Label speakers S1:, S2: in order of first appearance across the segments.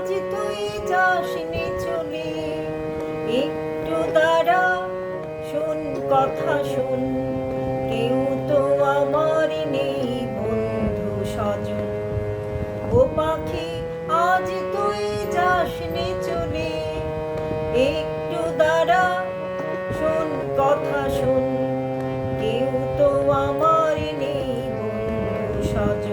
S1: আজ তুই যাসনি একটু দাঁড়া, শোন, কথা শোন। কেউ তো আমার নেই বন্ধু স্বজন। ও পাখি, আজ তুই যাসনি চলে। একটু দাঁড়া, শোন, কথা শোন। কেউ তো আমার নেই বন্ধু স্বজন।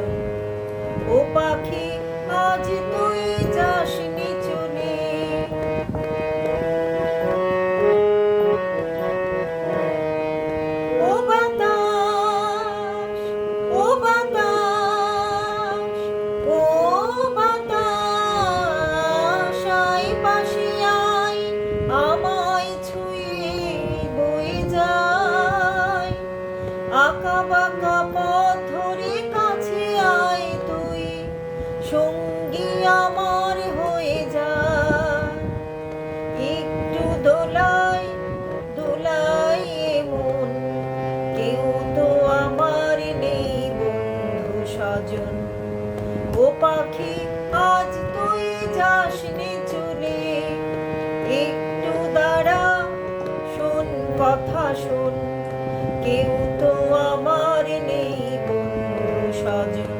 S1: আঁকা বাঁকা পথ ধরে কাছে আয় তুই। সঙ্গী আমার হয়ে যায় একটু দোলাই দোলাই মন। কেউ তো আমার নেই বন্ধু স্বজন। ও পাখি, আজ তুই যাসনি চলে। একটু দাঁড়া, শোন, কথা শোন। কেউ স্বজন ও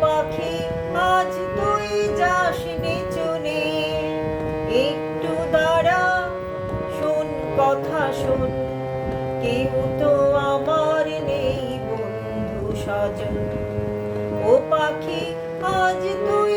S1: পাখি, আজ তুই চলে একটু দাঁড়া, শোন, কথা শোন। কেউ তো আমার নেই বন্ধু ও পাখি, আজ তুই